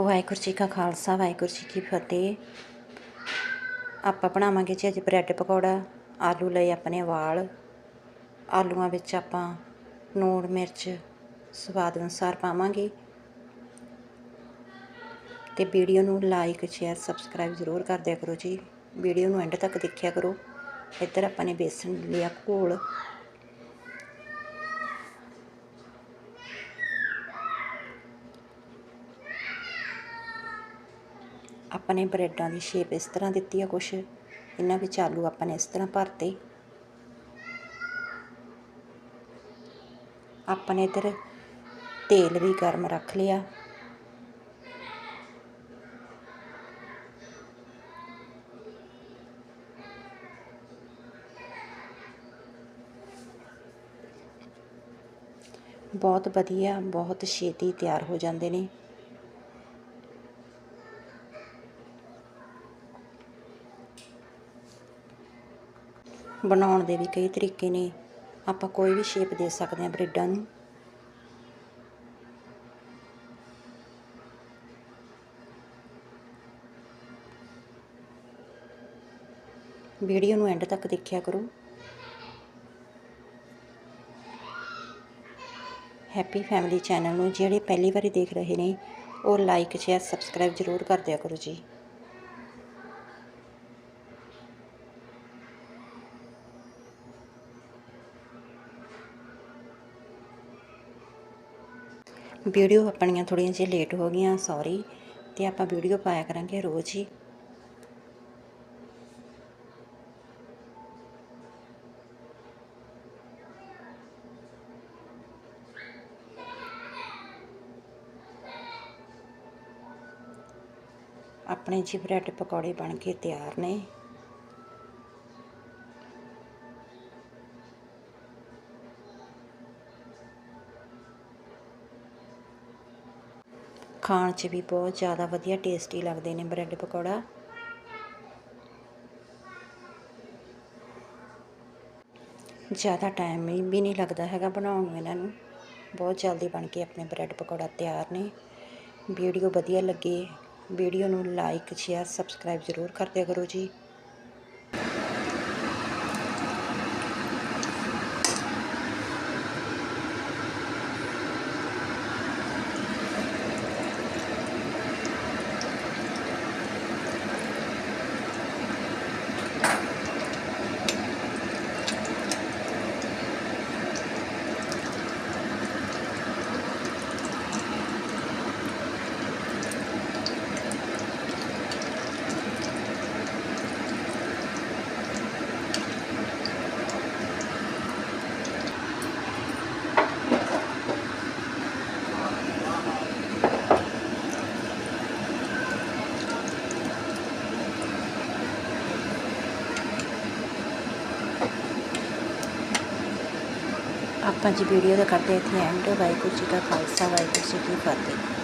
ਵਾਹਿਗੁਰੂ ਜੀ ਕਾ ਖਾਲਸਾ, ਵਾਹਿਗੁਰੂ ਜੀ ਕੀ ਫਤਿਹ। ਆਪਾਂ ਬਣਾਵਾਂਗੇ ਜੀ ਅੱਜ ਬ੍ਰੈਡ ਪਕੌੜਾ, ਆਲੂ ਲਏ ਆਪਣੇ ਵਾਲ ਆਲੂਆਂ ਵਿੱਚ ਆਪਾਂ ਨੂਣ, ਮਿਰਚ ਸਵਾਦ ਅਨੁਸਾਰ ਪਾਵਾਂਗੇ। ਤੇ ਵੀਡੀਓ ਨੂੰ ਲਾਈਕ, ਸ਼ੇਅਰ, ਸਬਸਕ੍ਰਾਈਬ ਜ਼ਰੂਰ ਕਰ ਦਿਆ ਕਰੋ ਜੀ। ਵੀਡੀਓ ਨੂੰ ਐਂਡ ਤੱਕ ਦੇਖਿਆ ਕਰੋ। ਇੱਧਰ ਆਪਾਂ ਨੇ ਬੇਸਨ ਲਿਆ ਘੋਲ। ਆਪਾਂ ਨੇ ਬ੍ਰੈਡਾਂ ਦੀ ਸ਼ੇਪ ਇਸ ਤਰ੍ਹਾਂ ਦਿੱਤੀ ਆ ਕੁਛ। ਇਹਨਾਂ ਵਿੱਚ ਆਲੂ ਆਪਾਂ ਨੇ ਇਸ ਤਰ੍ਹਾਂ ਭਰਤੇ। ਆਪਾਂ ਨੇ ਇੱਧਰ ਤੇਲ ਵੀ ਗਰਮ ਰੱਖ ਲਿਆ। ਬਹੁਤ ਵਧੀਆ, ਬਹੁਤ ਛੇਤੀ ਤਿਆਰ ਹੋ ਜਾਂਦੇ ਨੇ। ਬਣਾਉਣ ਦੇ ਵੀ ਕਈ ਤਰੀਕੇ ਨੇ। ਆਪਾਂ ਕੋਈ ਵੀ ਸ਼ੇਪ ਦੇ ਸਕਦੇ ਹਾਂ ਬ੍ਰੈਡਾਂ ਨੂੰ। ਵੀਡੀਓ ਨੂੰ ਐਂਡ ਤੱਕ ਦੇਖਿਆ ਕਰੋ। ਹੈਪੀ ਫੈਮਿਲੀ ਚੈਨਲ ਨੂੰ ਜਿਹੜੇ ਪਹਿਲੀ ਵਾਰੀ ਦੇਖ ਰਹੇ ਨੇ, ਉਹ ਲਾਈਕ ਸ਼ੇਅਰ ਸਬਸਕ੍ਰਾਈਬ ਜ਼ਰੂਰ ਕਰ ਦਿਆ ਕਰੋ ਜੀ। ਵੀਡੀਓ ਆਪਣੀਆਂ ਥੋੜ੍ਹੀਆਂ ਜਿਹੀ ਲੇਟ ਹੋ ਗਈਆਂ ਸੌਰੀ ਤੇ ਆਪਾਂ ਵੀਡੀਓ ਪਾਇਆ ਕਰਾਂਗੇ ਰੋਜ਼ ਹੀ। ਆਪਣੇ ਜੀ ਬ੍ਰੈਡ ਪਕੌੜੇ ਬਣ ਕੇ ਤਿਆਰ ਨੇ। ਖਾਣ 'ਚ ਵੀ ਬਹੁਤ ਜ਼ਿਆਦਾ ਵਧੀਆ ਟੇਸਟੀ ਲੱਗਦੇ ਨੇ ਬ੍ਰੈਡ ਪਕੌੜਾ। ਜ਼ਿਆਦਾ ਟਾਈਮ ਵੀ ਨਹੀਂ ਲੱਗਦਾ ਹੈਗਾ ਬਣਾਉਣ ਨੂੰ ਇਹਨਾਂ ਨੂੰ। ਬਹੁਤ ਜਲਦੀ ਬਣ ਕੇ ਆਪਣੇ ਬ੍ਰੈਡ ਪਕੌੜਾ ਤਿਆਰ ਨੇ। ਵੀਡੀਓ ਵਧੀਆ ਲੱਗੇ, ਵੀਡੀਓ ਨੂੰ ਲਾਈਕ ਸ਼ੇਅਰ ਸਬਸਕ੍ਰਾਈਬ ਜ਼ਰੂਰ ਕਰ ਦਿਆ ਕਰੋ ਜੀ। ਆਪਾਂ ਜੀ ਵੀਡੀਓ ਦਾ ਕਰਦੇ ਇੱਥੇ ਐਂਡ ਵਾਹਿਗੁਰੂ ਜੀ ਕਾ ਖਾਲਸਾ, ਵਾਹਿਗੁਰੂ ਜੀ ਕੀ ਫਤਿਹ।